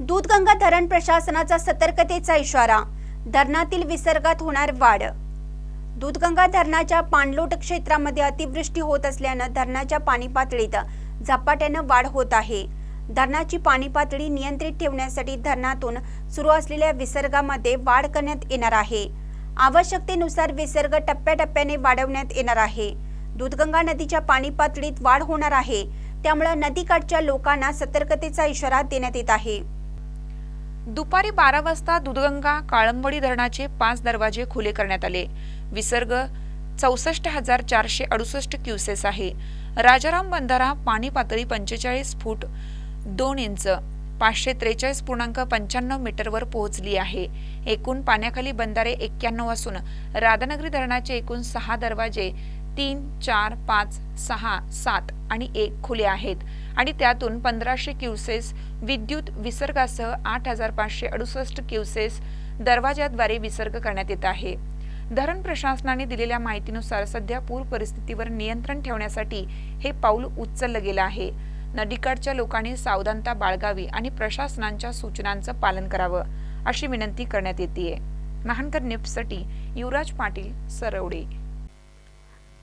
दूधगंगा धरण प्रशासनाचा सतर्कतेचा इशारा. धरणातील विसर्गात होणार वाढ. दूधगंगा धरणाच्या पाणलोट क्षेत्रामध्ये अतिवृष्टी होत असल्यानं धरणाच्या पाणी पातळीत झपाट्यानं वाढ होत आहे. धरणाची पाणी पातळी नियंत्रित ठेवण्यासाठी धरणातून सुरू असलेल्या विसर्गामध्ये वाढ करण्यात येणार आहे. आवश्यकतेनुसार विसर्ग टप्प्याटप्प्याने वाढवण्यात येणार आहे. दूधगंगा नदीच्या पाणी पातळीत वाढ होणार आहे. त्यामुळे नदीकाठच्या लोकांना सतर्कतेचा इशारा देण्यात येत आहे. दुपारी बारा वाजता दुधगंगा काळंबडी धरणाचे पाच दरवाजे खुले करण्यात आले. विसर्ग चौसष्ट हजार चारशे अडुसष्ट क्युसेस आहे. राजाराम बंधारा पाणी पातळी पंचेचाळीस फूट दोन इंच पाचशे त्रेचाळीस पूर्णांक पंच्याण्णव मीटरवर पोहोचली आहे. एकूण पाण्याखाली बंधारे एक्क्याण्णव असून राधानगरी धरणाचे एकूण सहा दरवाजे तीन चार पाच सहा सात आणि एक खुले आहेत. आणि त्यातून पंधराशे क्युसेस विद्युत विसर्गासह आठ हजार पाचशे अडुसष्ट क्युसेस दरवाजाद्वारे विसर्ग करण्यात येत आहे. धरण प्रशासनाने दिलेल्या माहितीनुसार सध्या पूर परिस्थितीवर नियंत्रण ठेवण्यासाठी हे पाऊल उचललं गेलं आहे. नदीकाठच्या लोकांनी सावधानता बाळगावी आणि प्रशासनांच्या सूचनांचं पालन करावं अशी विनंती करण्यात येते महानकर निप्ससाठी युवराज पाटील सरवडे